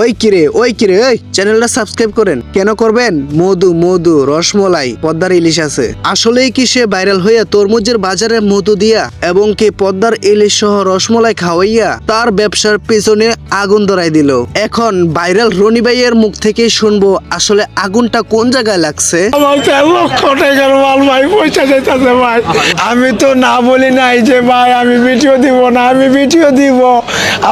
ওই কিরে ওই কিরে ওই চ্যানেলটা সাবস্ক্রাইব করেন। কেন করবেন? মধু মধু, রসমলাই, পদ্মার ইলিশ আছে। আসলেই কি সে ভাইরাল হইয়া তরমুজের বাজারে মধু দিয়া এবং কি পদ্মার ইলিশ সহ রসমলাই খাওয়াইয়া তার ব্যবসার পেছনে আগুন ধরাই দিল। এখন ভাইরাল রনি ভাইয়ের মুখ থেকে শুনব, আসলে আগুনটা কোন জায়গায় লাগছে? আমি তো না বলি নাই যে, ভাই, আমি ভিডিও দিব না, আমি ভিডিও দিব।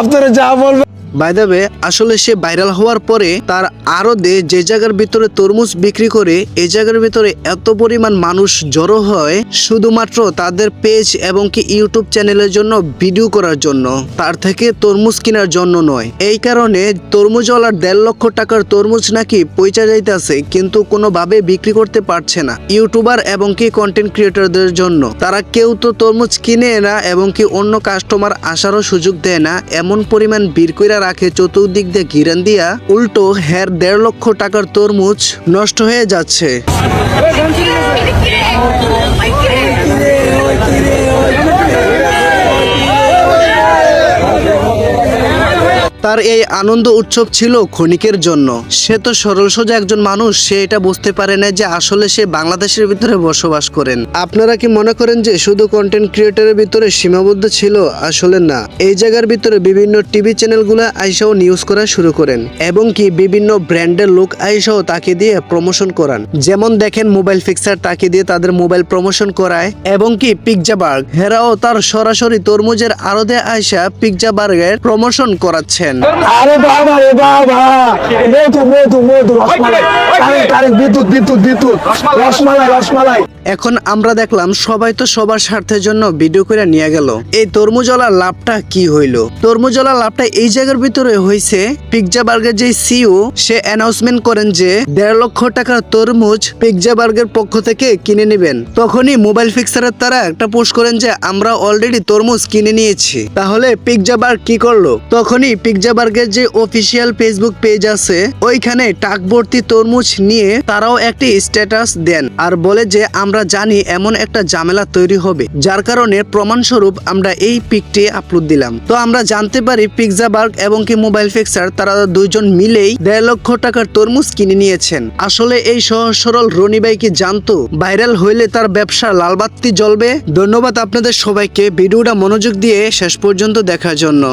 আপনারা যা বলবেন বাইদাবে আসলে সে ভাইরাল হওয়ার পরে তার আরও দে যে জায়গার ভিতরে তরমুজ বিক্রি করে এই জায়গার ভিতরে এত পরিমাণ মানুষ জড়ো হয়, শুধুমাত্র তাদের পেজ এবং কি ইউটিউব চ্যানেলের জন্য ভিডিও করার জন্য। তার থেকে তরমুজ কেনার জন্য নয়। এই কারণে তরমুজওয়ালার দেড় লক্ষ টাকার তরমুজ নাকি পয়সা যাইতেছে, কিন্তু কোনোভাবে বিক্রি করতে পারছে না। ইউটিউবার এবং কি কন্টেন্ট ক্রিয়েটরদের জন্য। তারা কেউ তো তরমুজ কিনে না এবং কি অন্য কাস্টমার আসারও সুযোগ দেয় না, এমন পরিমাণ ভিড় কইরা রাখে চতুর্দিক দিয়ে ঘিরান দিয়া উল্টো হের দেড় লক্ষ টাকার তরমুজ নষ্ট হয়ে যাচ্ছে। তার এই আনন্দ উৎসব ছিল ক্ষণিকের জন্য। সে তো সরল সোজা একজন মানুষ, সে এটা বুঝতে পারে না যে আসলে সে বাংলাদেশের ভিতরে বসবাস করেন। আপনারা কি মনে করেন যে শুধু কন্টেন্ট ক্রিয়েটরের ভিতরে সীমাবদ্ধ ছিল? আসলে না। এই জায়গার ভিতরে বিভিন্ন টিভি চ্যানেলগুলো আইসাও নিউজ করা শুরু করেন এবং কি বিভিন্ন ব্র্যান্ডের লোক আইসাও তাকে দিয়ে প্রমোশন করান। যেমন দেখেন মোবাইল ফিক্সার তাকে দিয়ে তাদের মোবাইল প্রমোশন করায় এবং কি পিৎজা বার্গ হেরাও তার সরাসরি তরমুজের আড়তে আইসা পিৎজা বার্গের প্রমোশন করাচ্ছেন। আরে বাবা রে বাবা। মধু মধু মধু রসমালাই। বিদ্যুৎ বিদ্যুৎ বিদ্যুৎ। রসমালাই রসমালাই। এখন আমরা দেখলাম সবাই তো সবার স্বার্থের জন্য ভিডিও করে নিয়ে গেল। এই তরমুজওয়ালার লাভটা কি হইল? তরমুজওয়ালার লাভটা এই জায়গার ভিতরে হয়েছে পিৎজা বার্গের যে সিও সে অ্যানাউন্সমেন্ট করেন যে দেড় লক্ষ টাকার তরমুজ পিৎজা বার্গের পক্ষ থেকে কিনে নেবেন। তখনই মোবাইল ফিক্সারের তারা একটা পোস্ট করেন যে, আমরা অলরেডি তরমুজ কিনে নিয়েছি। তাহলে পিৎজা বার্গ কি করল? তখনই পিৎজা বার্গের যে অফিসিয়াল ফেসবুক পেজ আছে, ওইখানে টাক ভর্তি তরমুজ নিয়ে তারাও একটি স্ট্যাটাস দেন আর বলে যে, আমরা জানি এমন একটা ঝামেলা তৈরি হবে, যার কারণে প্রমাণস্বরূপ আমরা এই পিকটি আপলোড দিলাম। তো আমরা জানতে পারি পিৎজা বার্গ এবং কি মোবাইল ফিক্সার তারা দুইজন মিলেই দেড় লক্ষ টাকার তরমুজ কিনে নিয়েছেন। আসলে এই সহজ সরল রনি ভাই কি জানতো? ভাইরাল হইলে তার ব্যবসা লালবাত্তি জ্বলবে? ধন্যবাদ আপনাদের সবাইকে, ভিডিওটা মনোযোগ দিয়ে শেষ পর্যন্ত দেখার জন্য।